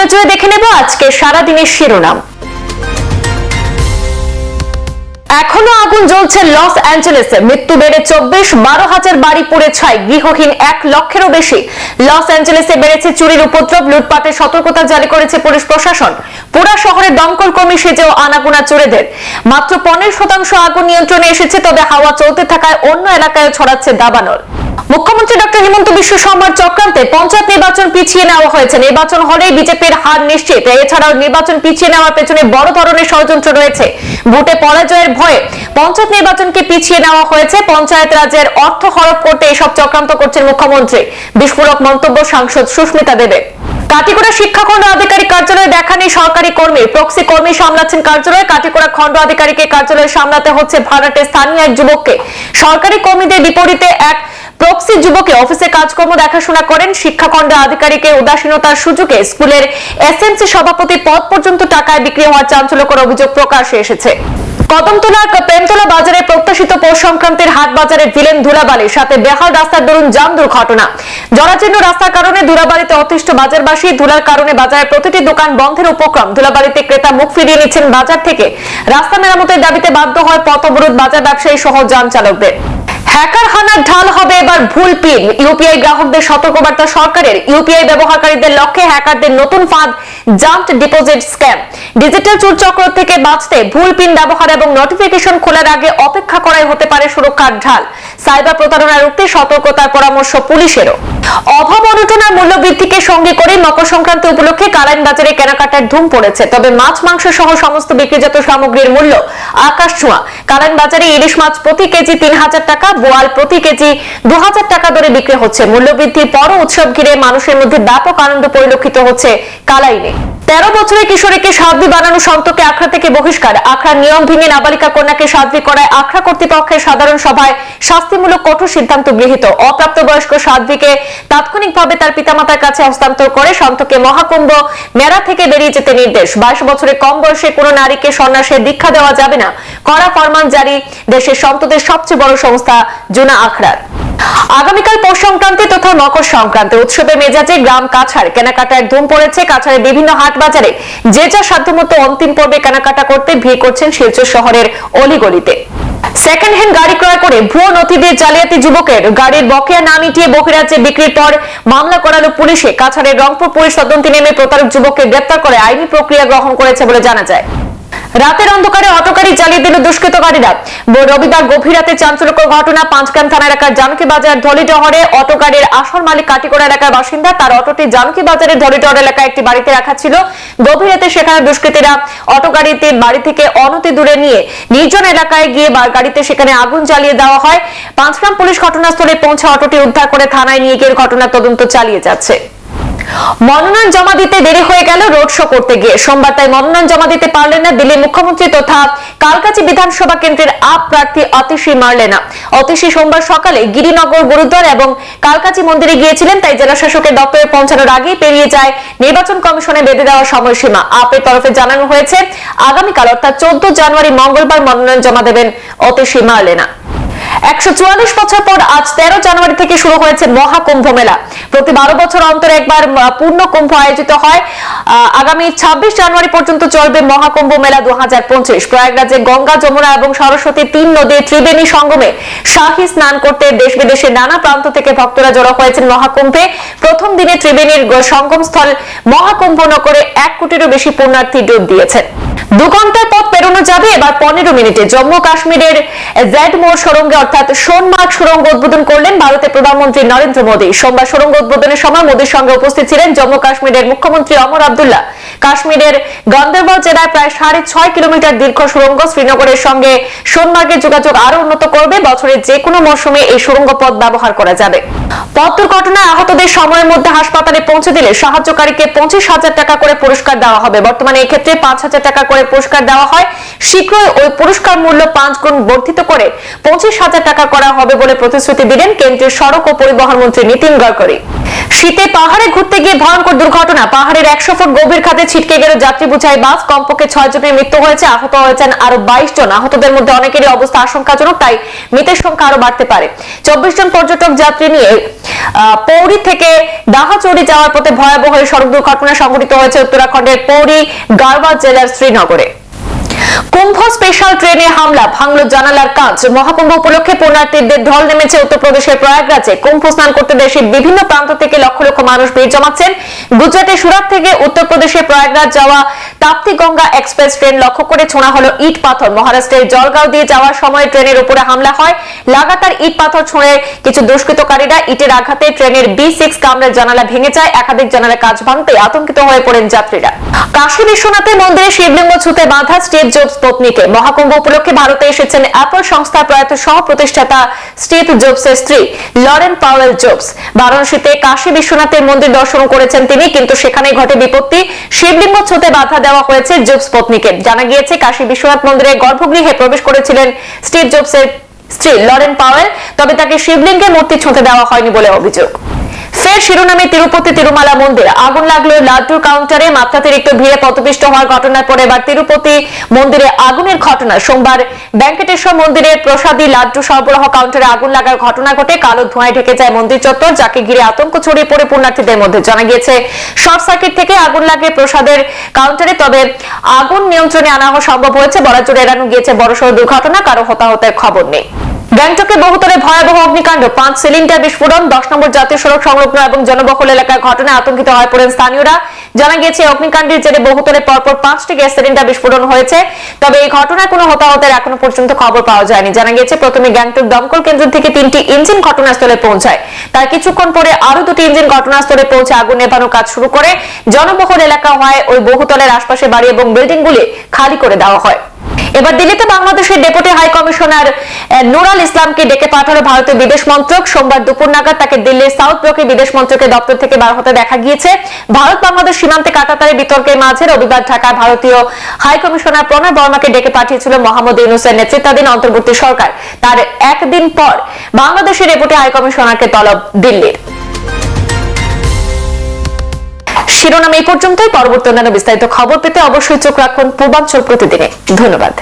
নজরে দেখে নেব আজকে সারাদিনের শিরোনাম। এখনও আগুন জ্বলছে লস অ্যাঞ্জেলেসে। মৃত্যু বেড়ে চব্বিশ, বারো হাজার বাড়ি পুড়ে ছাই গৃহহীন এক লক্ষেরও বেশি। লস অ্যাঞ্জেলেসে বেড়েছে চুরির উপদ্রব, লুটপাটের সতর্কতা জারি করেছে পুলিশ প্রশাসন। পুরা শহরে দমকল কর্মী সেজেও আনাগোনা চোরেদের। মাত্র পনেরো শতাংশ আগুন নিয়ন্ত্রণে এসেছে, তবে হাওয়া চলতে থাকায় অন্য এলাকায় ছড়াচ্ছে দাবানল। মুখ্যমন্ত্রী ডক্টর হিমন্ত বিশ্ব শর্মার চক্রান্তে পঞ্চায়েত নির্বাচন পিছিয়ে নেওয়া হয়েছে। নির্বাচন হলেই বিজেপির হার নিশ্চিত। এছাড়াও নির্বাচন পিছিয়ে নেওয়ার পেছনে বড় ধরনের ষড়যন্ত্র রয়েছে। ভোটে পরাজয়ের ভয়ে পঞ্চায়েত নির্বাচনকে পিছিয়ে নেওয়া হয়েছে। পঞ্চায়েত রাজের অর্থ হরপ করতে এসব চক্রান্ত করছেন মুখ্যমন্ত্রী। বিস্ফোরক মন্তব্য সাংসদ সুস্মিতা দেবের কাটিগড়া শিক্ষাখণ্ড আধিকারিক কার্যালয়ে দেখা নেই সরকারি কর্মী। প্রক্সি কর্মী সামলাচ্ছেন কার্যালয়ে। কাটিগড়া খণ্ড আধিকারিকের কার্যালয়ে সামলাতে হচ্ছে ভাড়াটে স্থানীয় এক যুবককে। সরকারি কর্মীদের বিপরীতে এক প্রক্সি যুবকে অফিসে কাজকর্ম দেখাশোনা করেন। শিক্ষাখণ্ড আধিকারিকের উদাসীনতার সুযোগে স্কুলের এসএমসি সভাপতি পদ পর্যন্ত টাকায় বিক্রি হওয়ার চাঞ্চল্যকর অভিযোগ প্রকাশ্যে এসেছে। কদমতলা প্রেমতলা বাজারে প্রত্যাশিত পৌষ সংক্রান্তির হাট বাজারে ভিলেন ধুলাবালির সাথে বেহাল রাস্তার দরুন যান দুর্ঘটনা। জরাজীর্ণ রাস্তার কারণে ধুলাবাড়িতে অতিষ্ঠ বাজারবাসী, ধুলার কারণে বাজারের প্রতিটি দোকান বন্ধের উপক্রম। ধুলাবাড়িতে ক্রেতা মুখ ফিরিয়ে নিচ্ছেন বাজার থেকে। রাস্তা মেরামতের দাবিতে বাধ্য হয় পথ অবরোধ বাজার ব্যবসায়ী সহ যান চালকদের। হ্যাকার হানার ঢাল হবে এবার ভুল পিন। ইউপিআই গ্রাহকদের সতর্কবার্তা সরকারের। ইউপিআই ব্যবহারকারীদের লক্ষ্যে হ্যাকারদের নতুন ফাঁদ জাম্প ডিপোজিট স্ক্যাম। ডিজিটাল চুরচক্র থেকে বাঁচতে ভুল পিন ব্যবহার এবং নোটিফিকেশন খোলার আগে অপেক্ষা করাই হতে পারে সুরক্ষার ঢাল। সাইবার প্রতারণা রুখতে সতর্কতার পরামর্শ পুলিশেরও। অভাব অনটনার মূল্য বৃদ্ধিকে সঙ্গে করে মকর সংক্রান্তি উপলক্ষে কালাইন বাজারে কেনাকাটার ধুম পড়েছে। তবে মাছ মাংস সহ সমস্ত বিক্রিজাত সামগ্রীর মূল্য আকাশ ছোঁয়া। কালাইন বাজারে ইলিশ মাছ প্রতি কেজি তিন হাজার টাকা, বোয়াল প্রতি কেজি দু হাজার টাকা দরে বিক্রি হচ্ছে। মূল্যবৃদ্ধির পর উৎসব ঘিরে মানুষের মধ্যে ব্যাপক আনন্দ পরিলক্ষিত হচ্ছে কালাইনে তেরো বছরের কিশোরীকে সাধ্বী বানানো সন্তকে আখড়া থেকে বহিষ্কার। আখড়ার নিয়ম ভেঙে নাবালিকা কন্যাকে সাধ্বী করায় আখড়া কর্তৃপক্ষের সাধারণ সভায় শাস্তিমূলক কঠোর সিদ্ধান্ত গৃহীত। অপ্রাপ্তবয়স্ক সাধ্বীকে তাৎক্ষণিকভাবে তার পিতামাতার কাছে হস্তান্তর করে সন্তকে মহাকুম্ভ মেলা থেকে বেরিয়ে যেতে নির্দেশ। বাইশ বছরের কম বয়সে কোনো নারীকে সন্ন্যাসের দীক্ষা দেওয়া যাবে না। কড়া ফরমান জারি দেশের সন্তদের সবচেয়ে বড় সংস্থা জুনা আখড়ার। আগামীকাল পৌষ সংক্রান্তি তথা মকর সংক্রান্তি। উৎসবের মেজাজে গ্রাম কাছাড়। কেনাকাটার ধুম পড়েছে। কাছাড়ের বিভিন্ন হাট বাজারে যে যা সাধ্যমতো অন্তিম পর্বে কেনাকাটা করতে ভিড় করছেন শিলচর শহরের অলিগলিতে। সেকেন্ড হ্যান্ড গাড়ি ক্রয় করে ভুয়ো নথি দিয়ে জালিয়াতি যুবকের গাড়ির বকেয়া না মিটিয়ে বহিরাজ্যে বিক্রির পর মামলা করালো পুলিশে। কাছাড়ের রংপুর পুলিশ তদন্তে নেমে প্রতারক যুবককে গ্রেপ্তার করে আইনি প্রক্রিয়া গ্রহণ করেছে বলে জানা যায়। রাতের অন্ধকারে অটোকারি জ্বালিয়ে দিল দুষ্কৃতকারীরা। রবিবার গভীর রাতে চাঞ্চল্যকর ঘটনা পাঁচগ্রাম থানা এলাকার জানকী বাজার ধলিডহরে অটো গাড়ির আসল মালিক কাটিগড়া এলাকার বাসিন্দা। তার অটোটি জানকী বাজারের ধলিডহর এলাকায় একটি বাড়িতে রাখা ছিল। গভীর রাতে সেখানে দুষ্কৃতীরা অটো গাড়িতে বাড়ি থেকে অনতি দূরে নিয়ে নির্জন এলাকায় গিয়ে গাড়িতে সেখানে আগুন জ্বালিয়ে দেওয়া হয়। পাঁচগ্রাম পুলিশ ঘটনাস্থলে পৌঁছে অটোটি উদ্ধার করে থানায় নিয়ে গিয়ে ঘটনার তদন্ত চালিয়ে যাচ্ছে। মনোনয়ন জমা দিতে দেরি হয়ে গেল, রোড শো করতে গিয়ে। সোমবার তাই মনোনয়ন জমা দিতে পারলেন না দিল্লি মুখ্যমন্ত্রী তথা কালকাচি বিধানসভা কেন্দ্রের আপ প্রার্থী অতিশী মারলেনা। অতিশী সোমবার সকালে গিরিনগর, গুরুদ্বার এবং কালকাচি মন্দিরে গিয়েছিলেন, তাই জেলা শাসকের দপ্তরে পৌঁছানোর আগেই পেরিয়ে যায় নির্বাচন কমিশনে বেঁধে দেওয়া সময়সীমা। আপের তরফে জানানো হয়েছে, আগামীকাল অর্থাৎ চোদ্দ জানুয়ারি মঙ্গলবার মনোনয়ন জমা দেবেন অতিশী মারলেনা। একশো চুয়াল্লিশ বছর পর আজ তেরো জানুয়ারি থেকে শুরু হয়েছে মহাকুম্ভ মেলা। প্রতি বারো বছর অন্তর একবার পূর্ণ কুম্ভ আয়োজিত হয়। আগামী ছাব্বিশ জানুয়ারি পর্যন্ত চলবে মহাকুম্ভ মেলা দু হাজার পঁচিশ। প্রয়াগরাজে গঙ্গা, যমুনা এবং সরস্বতী তিন নদীর ত্রিবেণী সঙ্গমে শাহী স্নান করতে দেশ বিদেশের নানা প্রান্ত থেকে ভক্তরা জড়ো হয়েছেন মহাকুম্ভে। প্রথম দিনে ত্রিবেণীর সঙ্গমস্থল মহাকুম্ভ নগরে এক কোটিরও বেশি পুণ্যার্থী ডুব দিয়েছেন। দু পথ পেরোনো যাবে, এবার পনেরো মিনিটে জম্মু কাশ্মীরের মোড় সুরঙ্গে অর্থাৎ সোনমার্গ সুরঙ্গ উদ্বোধন করলেন ভারতের প্রধানমন্ত্রী নরেন্দ্র মোদী। সোমবার সুরঙ্গ উদ্বোধনের সময় মোদীর সঙ্গে উপস্থিত ছিলেন জম্মু কাশ্মীরের মুখ্যমন্ত্রী অমর আব্দুল্লাহ। কাশ্মীরের গন্দরবল জেলায় প্রায় সাড়ে ছয় কিলোমিটার দীর্ঘ সুরঙ্গ শ্রীনগরের সঙ্গে সোনমার্গের যোগাযোগ আরও উন্নত করবে। বছরের যে কোনো মৌসুমে এই সুরঙ্গ পথ ব্যবহার করা যাবে। পথ দুর্ঘটনায় আহতদের সময়ের মধ্যে হাসপাতালে পৌঁছে দিলে সাহায্যকারীকে পঁচিশ হাজার টাকা করে পুরস্কার দেওয়া হবে। বর্তমানে এক্ষেত্রে পাঁচ হাজার টাকা করে পুরস্কার দেওয়া হয়। শীঘ্রই ওই পুরস্কার মূল্য পাঁচ গুণ বর্ধিত করে পঁচিশ হাজার টাকা করা হবে বলে প্রতিশ্রুতি দিলেন কেন্দ্রীয় সড়ক ও পরিবহন মন্ত্রী নীতিন গডকরি। শীতে পাহাড়ে ঘুরতে গিয়ে ভয়ঙ্কর দুর্ঘটনা। পাহাড়ের একশো ফুট গভীর খাতে ছিটকে গেল যাত্রী বুঝাই বাস। কমপক্ষে ছয় জনের মৃত্যু হয়েছে, আহত হয়েছেন আরও বাইশ জন। আহতদের মধ্যে অনেকেরই অবস্থা আশঙ্কাজনক, তাই মৃতের সংখ্যা আরও বাড়তে পারে। চব্বিশ জন পর্যটক যাত্রী নিয়ে পৌরি থেকে দাহাচৌরি যাওয়ার পথে ভয়াবহ সড়ক দুর্ঘটনা সংঘটিত হয়েছে উত্তরাখণ্ডের পৌরি গারওয়াল জেলার শ্রীনগরে। কুম্ভ স্পেশাল ট্রেনে হামলা, ভাঙল জানালার কাজ মহাকুম্ভ উপলক্ষে পুণ্যার্থীদের ঢল নেমেছে উত্তরপ্রদেশের প্রয়াগরাজে। কুম্ভ স্নান করতে দেশের বিভিন্ন প্রান্ত থেকে লক্ষ লক্ষ মানুষ ভিড় জমাচ্ছেন। গুজরাটের সুরাত থেকে উত্তরপ্রদেশের প্রয়াগরাজ যাওয়া তাপ্তি গঙ্গা এক্সপ্রেস ট্রেন লক্ষ্য করে ছোঁড়া হলো ইট পাথর। মহারাষ্ট্রের জলগাঁও দিয়ে যাওয়ার সময় ট্রেনের উপরে হামলা হয়। লাগাতার ইট পাথর ছুঁড়ে কিছু দুষ্কৃতকারীরা ইটের আঘাতে ট্রেনের বি সিক্স কামরার জানালা ভেঙে যায়। একাধিক জানালা কাজ ভাঙতে আতঙ্কিত হয়ে পড়েন যাত্রীরা। কাশী বিশ্বনাথের মন্দিরে শিবলিঙ্গ ছুতে বাধা স্টেট জোবস পত্নীকে মহাকুম্ভ উপলক্ষে ভারতে এসেছেন অ্যাপল সংস্থার প্রয়াত সহ প্রতিষ্ঠাতা স্টিভ জোবসের স্ত্রী লরেন পাওয়েল জোবস। বারাণসীতে কাশী বিশ্বনাথের মন্দির দর্শন করেছেন তিনি, কিন্তু সেখানে ঘটে বিপত্তি। শিবলিঙ্গ ছুতে বাধা দেওয়া হয়েছে জোবস পত্নীকে জানা গিয়েছে, কাশী বিশ্বনাথ মন্দিরে গর্ভগৃহে প্রবেশ করেছিলেন স্টিভ জোবসের স্ত্রী লরেন পাওয়েল, তবে তাকে শিবলিঙ্গের মূর্তি ছুঁতে দেওয়া হয়নি বলে অভিযোগ। ফের শিরোনামে তিরুপতি তিরুমালা মন্দির। আগুন লাগল লাড্ডুর কাউন্টারে মাত্রাতিরিক্ত ভিড়ে হওয়ার ঘটনার পরে এবার তিরুপতি মন্দিরে আগুনের ঘটনা। সোমবার মন্দিরের প্রসাদী লাড্ডু সরবরাহ কাউন্টারে আগুন লাগার ঘটনা ঘটে। কালো ধোঁয়ায় ঢেকে যায় মন্দির চত্বর, যাকে ঘিরে আতঙ্ক ছড়িয়ে পড়ে পুণ্যার্থীদের মধ্যে। জানা গিয়েছে, শর্ট সার্কিট থেকে আগুন লাগে প্রসাদের কাউন্টারে, তবে আগুন নিয়ন্ত্রণে আনা সম্ভব হয়েছে বড়জোর এড়ানো গিয়েছে বড়সড় দুর্ঘটনা। কারও হতাহতের খবর নেই। গ্যাংটকে বহুতলে ভয়াবহ অগ্নিকাণ্ড। পাঁচ সিলিন্ডার বিস্ফোরণ, দশ নম্বর জাতীয় সড়ক সংলগ্ন এবং জনবহুল এলাকার ঘটনায় আতঙ্কিত হয়ে পড়েন স্থানীয়রা। জানা গিয়েছে, অগ্নিকাণ্ডের জেরে বহুতলে পরপর পাঁচটি গ্যাস সিলিন্ডার বিস্ফোরণ হয়েছে। তবে এই ঘটনায় কোনো হতাহতের এখনও পর্যন্ত খবর পাওয়া যায়নি। জানা গিয়েছে, প্রথমে গ্যাংটক দমকল কেন্দ্র থেকে তিনটি ইঞ্জিন ঘটনাস্থলে পৌঁছায়। তার কিছুক্ষণ পরে আরও দুটি ইঞ্জিন ঘটনাস্থলে পৌঁছে আগুন নেভানোর কাজ শুরু করে। জনবহুল এলাকা হয় ওই বহুতলের আশপাশে বাড়ি এবং বিল্ডিংগুলি খালি করে দেওয়া হয়। এবার দিল্লিতে বাংলাদেশের ডেপুটি হাই কমিশনার নুরাল ইসলামকে ডেকে পাঠালো ভারতের বিদেশ মন্ত্রক। সোমবার দুপুর নাগাদ তাকে দিল্লির সাউথ ব্লকে বিদেশ মন্ত্রকের দপ্তর থেকে বার হতে দেখা গিয়েছে। ভারত বাংলাদেশ সীমান্তে কাটাতারে বিতর্কের মাঝে রবিবার ঢাকায় ভারতীয় হাই কমিশনার প্রণয় বর্মাকে ডেকে পাঠিয়েছিল মোহাম্মদ ইউনুসের নেতৃত্বাধীন অন্তর্বর্তী সরকার। তার একদিন পর বাংলাদেশের ডেপুটি হাই কমিশনারকে তলব দিল্লির। শিরোনাম এই পর্যন্তই। পরবর্তী অন্যান্য বিস্তারিত খবর পেতে অবশ্যই চোখ রাখুন পূর্বাঞ্চল প্রতিদিনে। ধন্যবাদ।